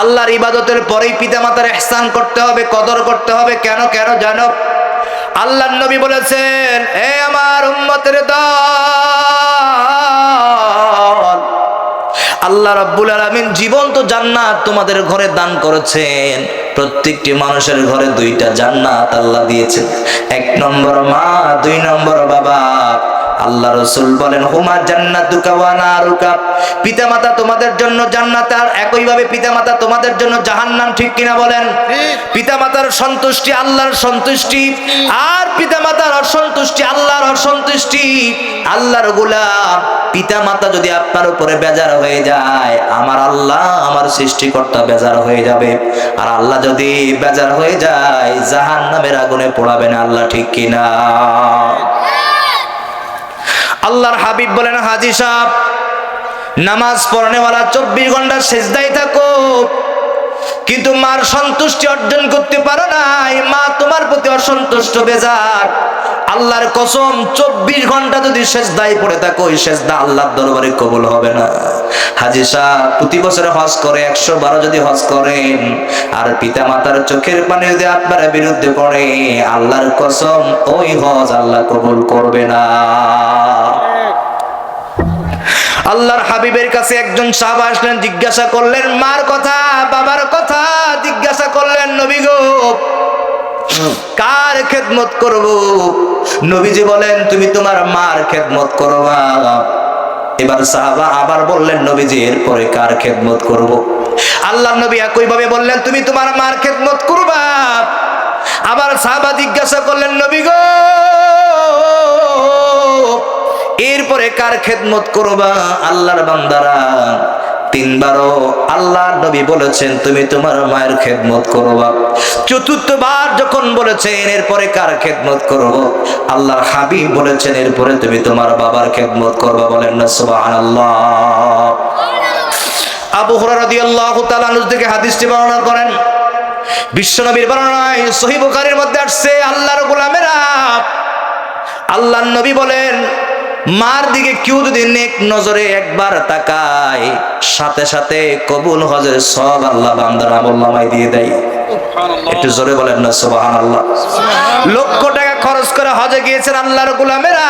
আল্লাহর ইবাদতের পরেই পিতামাতার এহসান করতে হবে, কদর করতে হবে। কেন কেন জানো? আল্লাহর নবী বলেছেন, এ আমার উম্মতের দল, আল্লাহ রাব্বুল আলামিন জীবন্ত জান্নাত তোমাদের ঘরে দান করেছেন। প্রত্যেকটি মানুষের ঘরে দুইটা জান্নাত আল্লাহ দিয়েছেন। এক নম্বর মা, দুই নম্বর বাবা। আল্লাহ রসুল বলেন হুমা জান্নাতুকা ওয়া নারুকা? পিতামাতা তোমাদের জন্য জান্নাত আর একইভাবে পিতামাতা তোমাদের জন্য জাহান্নাম ঠিক কিনা বলেন? পিতামাতার সন্তুষ্টি আল্লাহর সন্তুষ্টি আর পিতামাতার অসন্তুষ্টি আল্লাহর অসন্তুষ্টি। আল্লাহর গোলাম পিতামাতা যদি আপনার উপরে বেজার হয়ে যায় আমার আল্লাহ আমার সৃষ্টিকর্তা বেজার হয়ে যাবে। আর আল্লাহ যদি বেজার হয়ে যায় জাহান্নামের আগুনে পোড়াবেন আল্লাহ ঠিক কিনা? আল্লাহর হাবিব বলেন, হাজি সাহেব, নামাজ পড়নেওয়ালা চব্বিশ ঘণ্টা সেজদাই থাকো, কিন্তু মার সন্তুষ্টি অর্জন করতে পারো নাই। মা, তোমার প্রতি অসন্তুষ্ট বেজার। আল্লাহর কসম, চব্বিশ ঘণ্টা যদি শেষদায় পড়ে থাকো, ওই শেষদা আল্লাহর দরবারে কবুল হবে না। হাজি সাহ প্রতি বছরে হজ করে, একশো বারো যদি হজ করেন আর পিতা মাতার চোখের পানি যদি আপনার বিরুদ্ধে পড়ে, আল্লাহর কসম, ওই হজ আল্লাহ কবুল করবে না। আল্লাহর হাবিবের কাছে একজন সাহাবা আসলেন, জিজ্ঞাসা করলেন, মার কথা, বাবার কথা? জিজ্ঞাসা করলেন, নবী গো, কার খেদমত করব? নবীজি বলেন, তুমি তোমার মার খেদমত করবা। এবার সাহাবা আবার বললেন, নবীজি, এরপরে কার খেদমত করব? আল্লাহ নবী একই ভাবে বললেন, তুমি তোমার মার খেদমত করবা। আবার সাহাবা জিজ্ঞাসা করলেন, নবী গো, এরপরে কার খেদমত করবা? আল্লাহর বান্দারা তিনবারও আল্লাহ নবী বলেছেন, তুমি তোমার মায়ের খেদমত করবা। চতুর্থবার যখন বলেছেন, এরপরে কার খেদমত করব? আল্লাহর হাবিব বলেছেন, এরপরে তুমি তোমার বাবার খেদমত করবা। বলেন না, সুবহানাল্লাহ। আবু হুরায়রা রাদিয়াল্লাহু তাআলা আনহু থেকে হাদিসটি বর্ণনা করেন। বিশ্বনবীর বর্ণনায় বুখারীর মধ্যে আসছে আল্লাহর গোলামেরা আল্লাহর নবী বলেন মার দিকে কেউ যদি নেক নজরে একবার তাকায় সাথে সাথে কবুল হজের সব আল্লাহ বান্দার দিয়ে দেয়। একটু জোরে বলেন না সুবাহান আল্লাহ লক্ষ টাকা খরচ করে হজে গিয়েছেন আল্লাহর গোলামেরা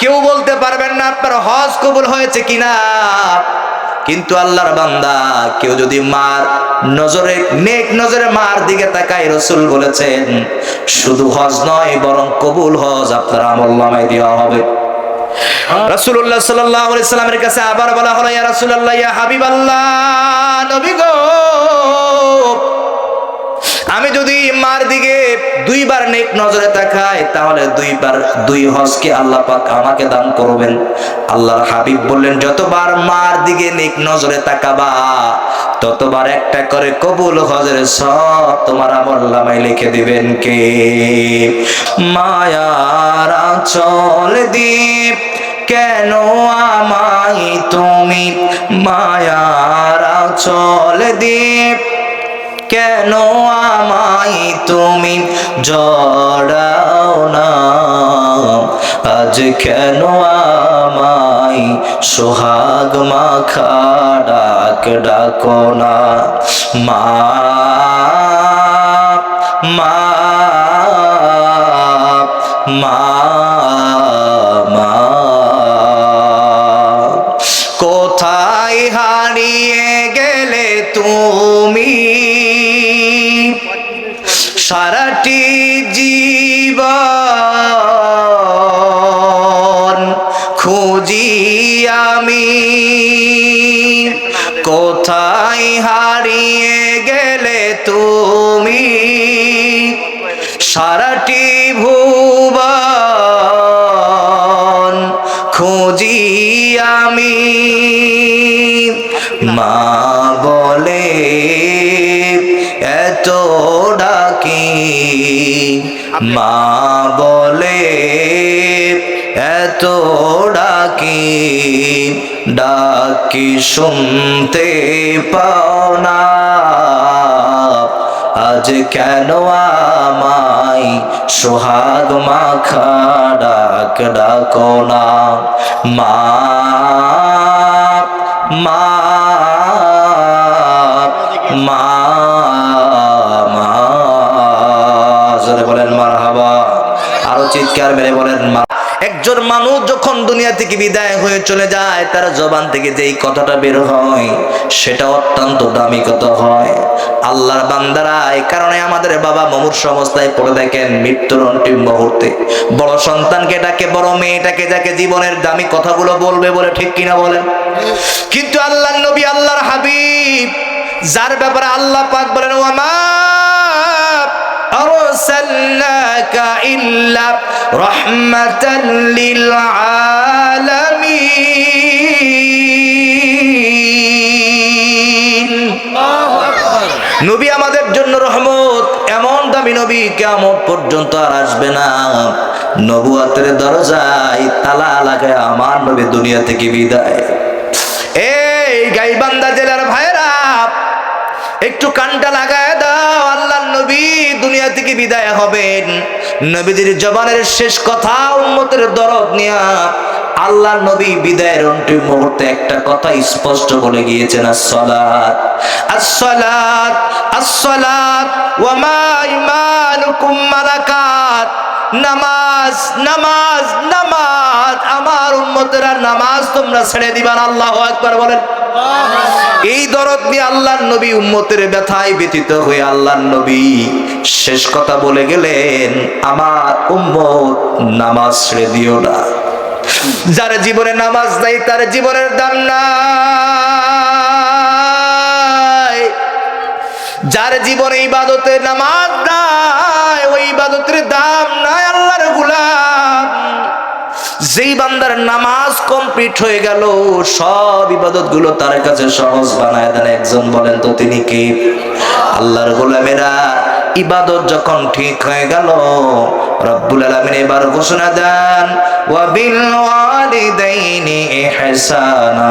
কেউ বলতে পারবেন না আপনার হজ কবুল হয়েছে কিনা। কিন্তু আল্লাহর বান্দা কেউ যদি মার নজরে, নেক নজরে মার দিকে তাকায় রসুল বলেছেন, শুধু হজ নয়, বরং কবুল হজ আপনার আমল নামায় দেওয়া হবে। আলাইহি সাল্লামের কাছে আবার বলা হলো, ইয়া রাসূলুল্লাহ, ইয়া হাবিবাল্লাহ, নবী গো। আমি যদি মার দিকে দুইবার নেক নজরে তাকাই, তাহলে দুইবার দুই হজকে আল্লাহ পাক আমাকে দান করবেন। আল্লাহর হাবিব বললেন, যতবার মার দিকে নেক নজরে তাকাবা, ততবার একটা করে কবুল হজের সব তোমার আমল নামায় লিখে দিবেন কে? মায়ার চল দীপ কেন আমায় তুমি মায়ার চল দীপ কেন আমায় তুমি জড়াও না? আজ কেন আমায় সোহাগ মাখা ডাক ডাকো না? মা মা মা মা কোথায় হারিয়ে গেলে তুমি? সারাটি ভুবন খুঁজি আমি। মা বলে এত ডাকি। মা বলে ডাকি ডাকি শুনতে পাও না। আজ কেন আমাই সোহাগ মাখা ডাক ডাকো না? মা মা মা মা। বলেন মার হাবা আরও চিৎকার মেরে বলেন মা। একজন মানুষ যখন দুনিয়া থেকে বিদায় হয়ে চলে যায়, তার জবান থেকে যেই কথাটা বের হয়, সেটা অত্যন্ত দামি কথা হয়। আল্লাহর বান্দারা এই কারণে আমাদের বাবা মমুর অবস্থায় পড়ে দেখেন মৃত্যুর অন্তিম মুহূর্তে। বড় সন্তানকে ডাকে, বড় মেয়েটাকে যাকে জীবনের দামি কথাগুলো বলবে বলে ঠিক কিনা বলেন? কিন্তু আল্লাহ নবী, আল্লাহর হাবিব, যার ব্যাপারে আল্লাহ পাক বলেন ওয়ামা أرسلناك إلا رحمة للعالمين নবী আমাদের জন্য রহমত এমন দামি নবী কেমন পর্যন্ত আর আসবে না নবুয়াতের দরজায় তালা লাগায় আমার নবী দুনিয়া থেকে বিদায় এই গাইবান্ধা জেলার ভাইরা একটু কানটা লাগায় দাও আল্লাহ নবী দুনিয়া থেকে বিদায় হবেন। নবীদের জবানের শেষ কথা উম্মতের দরদ নিয়া আল্লাহ নবী বিদায়ের অন্তিম মুহূর্তে একটা কথা স্পষ্ট বলে গিয়েছেন, আসসালাত। আসসালাত আসসালাত, ওয়া মা ইমানুকুম মালাকাত। নামাজ নামাজ নামাজ। আমার উম্মতেরা নামাজ তোমরা ছেড়ে দিবান আল্লাহু আকবার বলেন। এই দরদ নিয়ে আল্লাহর নবী উম্মতের ব্যথায় ব্যতীত হয়ে আল্লাহর নবী শেষ কথা বলে গেলেন, আমার উম্মত নামাজ ছেড়ে দিও না। যার জীবনে নামাজ নাই, তার জীবনের দাম নাই। যার জীবনে ইবাদতে নামাজ নাই, ওই ইবাদতের দাম নাই আল্লাহর গুলাম। যেই বান্দার নামাজ কমপ্লিট হয়ে গেল, সব ইবাদতগুলো তার কাছে সহজ বানায় দেন। একজন বলেন, তো তিনি কে? আল্লাহর গোলামেরা, ইবাদত যখন ঠিক হয়ে গেল, রব্বুল আলামিন এবার ঘোষণা দেন ওয়া বিল ওয়ালিদাইনি ইহসানা।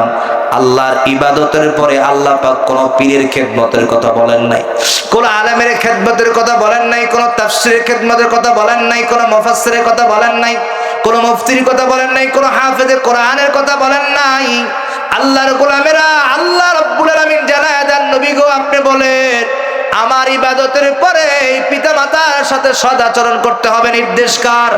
আল্লাহর ইবাদতের পরে আল্লাহ পাক কোন পীরের খেদমতের কথা বলেন নাই। কোন আলেমের খেদমতের কথা বলেন নাই, কোন তাফসিরের খেদমতের কথা বলেন নাই, কোন মুফাসসিরের কথা বলেন নাই। কোন মুফতির কথা বলেন নাই কোন হাফেজে কোরআনের কথা বলেন নাই আল্লাহর গোলামেরা আল্লাহ রাব্বুল আলামিন জানায় দেন নবী গো আপনি বলেন আমার ইবাদতের পরে পিতা মাতার সাথে সদাচরণ করতে হবে নির্দেশকার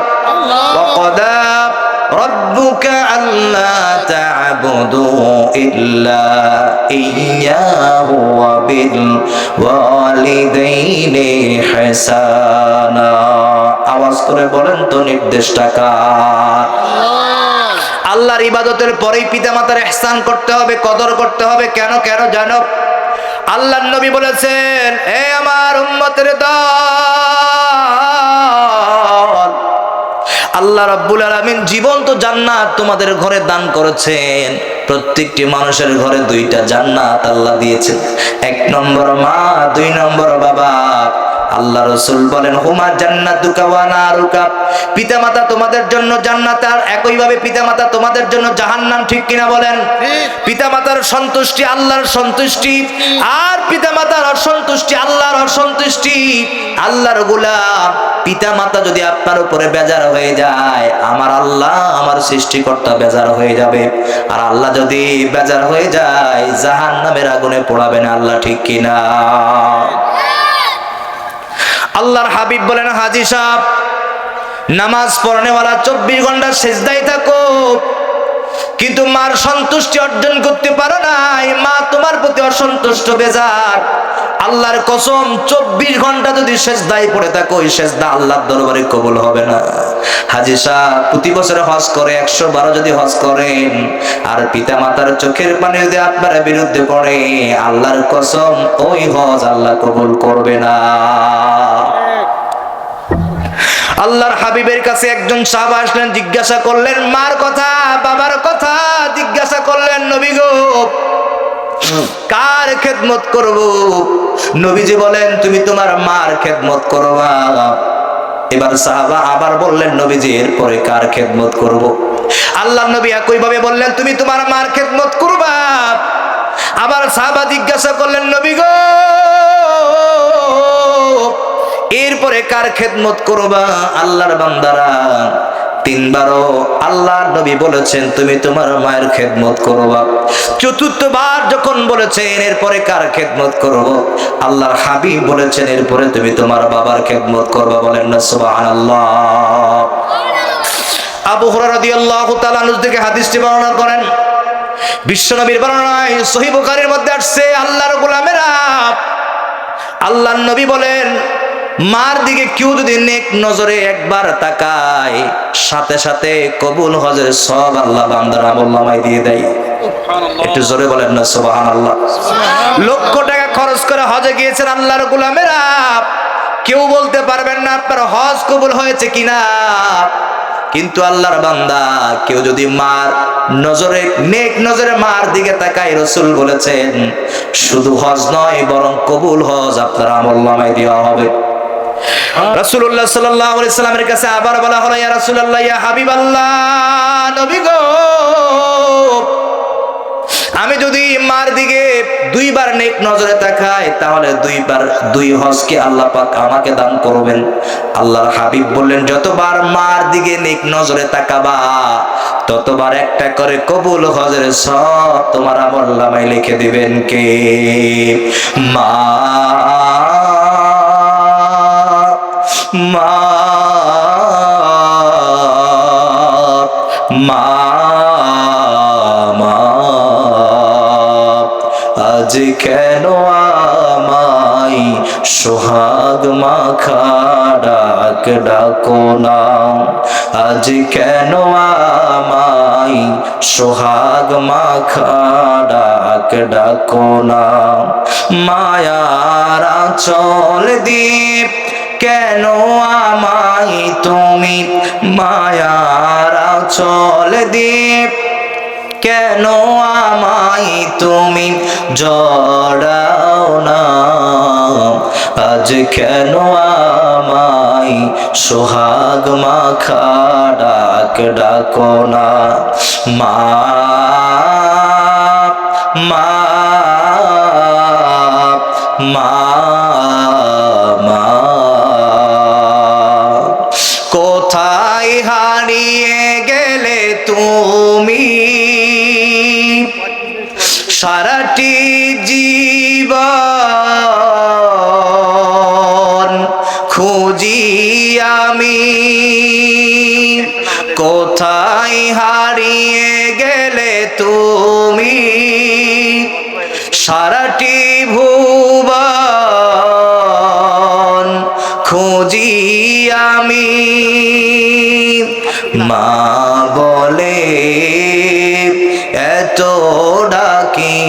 وقضى ربك ألا تعبدوا إلا إياه وبالوالدين حسانا আওয়াজ করে বলেন তো নির্দেশটা কার আল্লাহর ইবাদতের পরেই পিতামাতার ইহসান করতে হবে কদর করতে হবে কেন কেন জানো? আল্লাহর নবী বলেছেন হে আমার উম্মতের দল আল্লাহ রাব্বুল আলামিন জীবন্ত জান্নাত তোমাদের ঘরে দান করেছেন। প্রত্যেকটি মানুষের ঘরে দুইটা জান্নাত আল্লাহ দিয়েছেন। এক নম্বর মা দুই নম্বর বাবা। আল্লাহ রসুল বলেন হুমা জান্নাতুকা ওয়া নারুকা। পিতামাতা তোমাদের জন্য জান্নাত আর একইভাবে পিতামাতা তোমাদের জন্য জাহান্নাম ঠিক কিনা বলেন? পিতামাতার সন্তুষ্টি আল্লাহর সন্তুষ্টি আর পিতা পিতামাতার অসন্তুষ্টি আল্লাহর অসন্তুষ্টি। আল্লাহর গোলাম পিতামাতা যদি আপনার উপরে বেজার হয়ে যায় আমার আল্লাহ আমার সৃষ্টিকর্তা বেজার হয়ে যাবে। আর আল্লাহ যদি বেজার হয়ে যায় জাহান্নামের আগুনে পোড়াবেন আল্লাহ ঠিক কিনা? আল্লাহর হাবিব বলেন, হাজি সাহ নামাজ পড়নেওয়ালা চব্বিশ ঘণ্টা সেজদায় থাকো, কিন্তু মার সন্তুষ্টি অর্জন করতে পারো নাই। মা তোমার প্রতি অসন্তুষ্ট, বেজার। আল্লাহর কসম, চব্বিশ ঘণ্টা যদি শেষ দায় পড়ে থাকো, ওই শেষ দা আল্লাহর দরবারে কবুল হবে না। হাজি সাহ প্রতি বছরে হজ করে, একশো বারো যদি হজ করেন, আর পিতা মাতার চোখের পানি যদি আপনার বিরুদ্ধে পড়ে, আল্লাহর কসম, ওই হজ আল্লাহ কবুল করবে না। আল্লাহর হাবিবের কাছে একজন সাহাবা আসলেন, জিজ্ঞাসা করলেন, মার কথা, বাবার কথা? জিজ্ঞাসা করলেন, নবী গো, কার খেদমত করব? নবীজি বলেন, তুমি তোমার মার খেদমত করবা এবার সাহাবা আবার বললেন, নবীজি, এরপরে কার খেদমত করব? আল্লাহ নবী একই ভাবে বললেন, তুমি তোমার মার খেদমত করবা। আবার সাহাবা জিজ্ঞাসা করলেন, নবী গো, এরপরে কার খেদমত করবা? আল্লাহর বান্দারা তিনবারও আল্লাহ নবী বলেছেন, তুমি তোমার মায়ের খেদমত করবা চতুর্থবার যখন বলেছেন, এরপরে কার খেদমত করব আল্লাহর হাবিব বলেছেন, এরপরে তুমি তোমার বাবার খেদমত করবা। বলেন না, সুবহানাল্লাহ। আবু হুরায়রা রাদিয়াল্লাহু তাআলা আনহু থেকে হাদিসটি বর্ণনা করেন। বিশ্বনবীর বর্ণনায় সহিহ বুখারীর মধ্যে আসছে আল্লাহর গোলামেরা আল্লাহর নবী বলেন মার দিকে কেউ যদি নেক নজরে একবার তাকায় সাথে সাথে কবুল হজের সব আল্লাহ বান্দার আমল নামায় দিয়ে দেয়। একটু জোরে বলেন না সুবাহান আল্লাহ লক্ষ টাকা খরচ করে হজে গিয়েছেন আল্লাহর গোলামেরা। কেউ বলতে পারবেন না আপনার হজ কবুল হয়েছে কিনা। কিন্তু আল্লাহর বান্দা কেউ যদি মার নজরে নেক নজরে মার দিকে তাকায় রসুল বলেছেন শুধু হজ নয় বরং কবুল হজ আপনার আমল নামায় দেওয়া হবে। রাসূলুল্লাহ সাল্লাল্লাহু আলাইহি সাল্লামের কাছে আবার বলা হলো, ইয়া রাসূলুল্লাহ, ইয়া হাবিবাল্লাহ, নবী গো। আমি যদি মার দিকে দুইবার নেক নজরে তাকাই, তাহলে দুইবার দুই হজকে আল্লাহ পাক আমাকে দান করবেন। আল্লাহর হাবিব বললেন, যতবার মার দিকে নেক নজরে তাকাবা, ততবার একটা করে কবুল হজের সব তোমার আমল নামায় লিখে দিবেন কে? মা মা মা আজ কেন আমাই সোহাগ মাখা ডাক ডাকো না? আজ কেন আমাই সোহাগ মাখা ডাক ডাকো না? মায়ার চল দীপ কেন আমাই তুমি মায়ার চল দীপ কেন আমাই তুমি জড়াও না? আজ কেন আমাই সোহাগ মাখা ডাক ডাকো না? মা মা মা। সারাটি ভুবন খুঁজি আমি। মা বলে, এত ডাকি।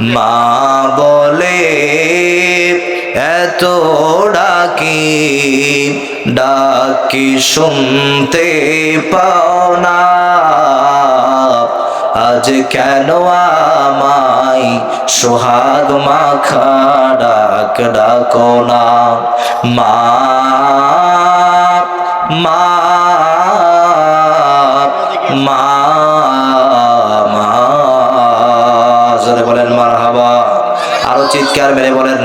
মা বলে, এত ডাকি ডাকি শুনতে পাও না। আজ কেন আমাই সোহাগ মাখা ডাক ডাকো না। মা মা মা মা বলেন মারহাবা। আরও চিৎকার মেরে বলেন